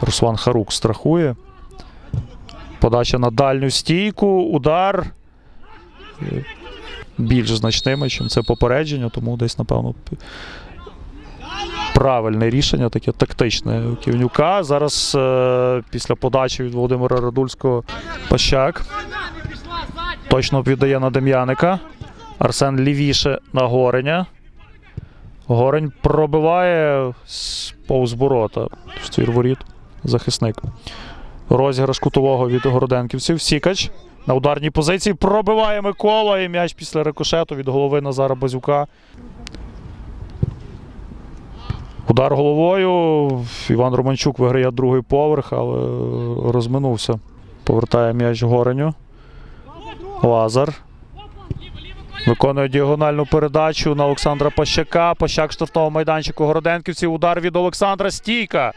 Руслан Харук страхує. Подача на дальню стійку, удар. Більш значними, ніж це попередження, тому десь, напевно, правильне рішення, таке тактичне у Ківнюка. Зараз е, після подачі від Володимира Радульського Пащак. Точно віддає на Дем'яника. Арсен лівіше на Гореня. Горень пробиває з повз ворота. В ствір воріт. Захисник. Розіграш кутового від городенківців. Сікач на ударній позиції пробиває Микола і м'яч після рикошету від голови Назара Базюка. Удар головою. Іван Романчук виграє другий поверх, але розминувся. Повертає м'яч Гореню. Лазар. Виконує діагональну передачу на Олександра Пащака. Пащак штрафного майданчику Городенківців. Удар від Олександра. Стійка.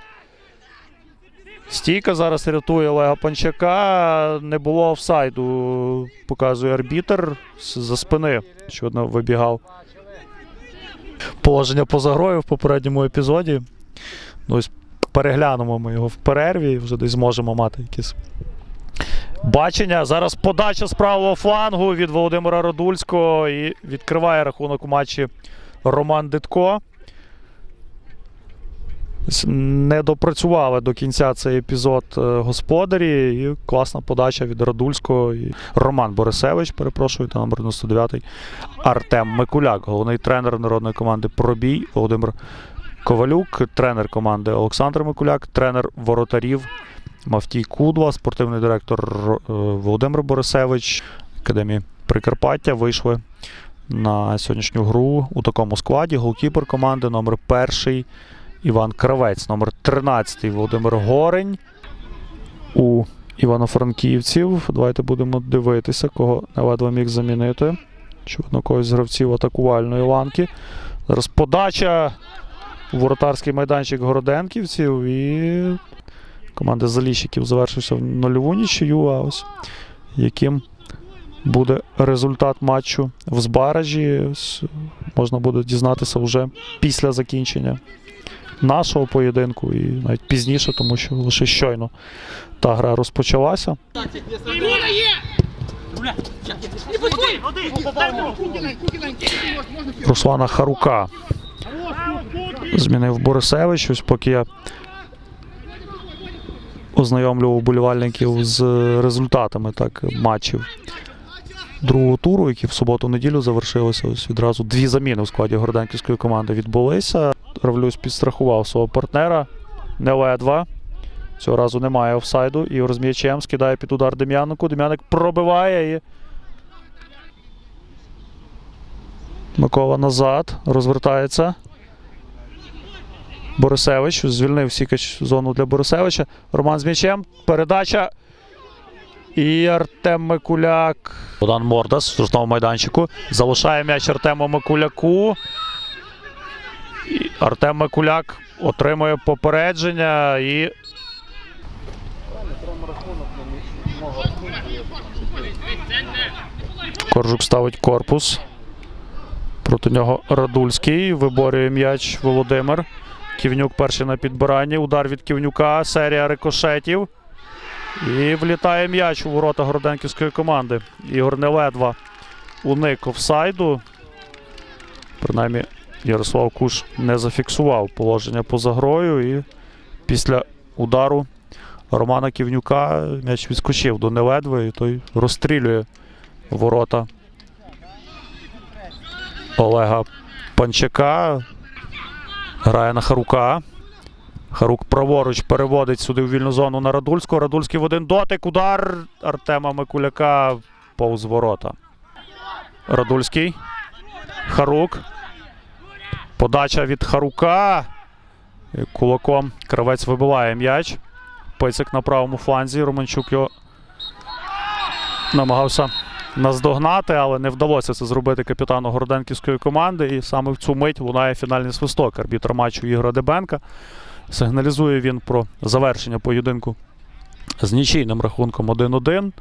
Стійка зараз рятує Олега Панчака. Не було офсайду, показує арбітер за спини. Щодно вибігав. Положення поза грою в попередньому епізоді. Ну, переглянемо ми його в перерві вже десь зможемо мати якісь бачення. Зараз подача з правого флангу від Володимира Радульського і відкриває рахунок у матчі Роман Дитко. Не допрацювали до кінця цей епізод е, господарі. І класна подача від Радульського. І Роман Борисевич, перепрошую, та номер 99 Артем Микуляк, головний тренер народної команди Пробій Володимир Ковалюк, тренер команди Олександр Микуляк, тренер воротарів Мавтій Кудла, спортивний директор е, Володимир Борисевич, Академії Прикарпаття вийшли на сьогоднішню гру у такому складі. Голкіпер команди номер перший Іван Кравець, номер 13 Володимир Горень. У Івано-Франківців. Давайте будемо дивитися, кого ледве міг замінити. Очевидно, когось з гравців атакувальної ланки. Зараз подача у воротарський майданчик Городенківців і команда Заліщиків завершився в нульову нічию. А ось яким буде результат матчу в Збаражі, можна буде дізнатися вже після закінчення нашого поєдинку і навіть пізніше, тому що лише щойно та гра розпочалася. Руслана Харука змінив Борисевич. Ось поки я ознайомлював вболівальників з результатами так, матчів другого туру, які в суботу-неділю завершилися. Ось відразу дві заміни у складі городенківської команди відбулися. Равлюсь підстрахував свого партнера. Неледва. Цього разу немає офсайду. Ігор з скидає під удар Дем'янику. Дем'яник пробиває і. Микола назад. Розвертається. Борисевич. Звільнив Сікач зону для Борисевича. Роман з м'ячем. Передача. І Артем Микуляк. Богдан Мордас в штрафному майданчику. Залишає м'яч Артему Микуляку. І Артем Микуляк отримує попередження і. Коржук ставить корпус. Проти нього Радульський. Виборює м'яч Володимир. Ківнюк перший на підбиранні. Удар від Ківнюка. Серія рикошетів. І влітає м'яч у ворота Городенківської команди. Ігор Неледва уник офсайду. Принаймні, Ярослав Куш не зафіксував положення поза грою. І після удару Романа Ківнюка м'яч відскочив до Неледви і той розстрілює ворота Олега Панчака. Грає на Харука. Харук праворуч переводить сюди в вільну зону на Радульського. Радульський в один дотик. Удар Артема Микуляка повз ворота. Радульський. Харук. Подача від Харука. Кулаком кравець вибиває м'яч. Пицик на правому фланзі. Романчук його намагався наздогнати, але не вдалося це зробити капітану Городенківської команди. І саме в цю мить лунає фінальний свисток арбітра матчу Ігора Дебенка. Сигналізує він про завершення поєдинку з нічийним рахунком 1-1.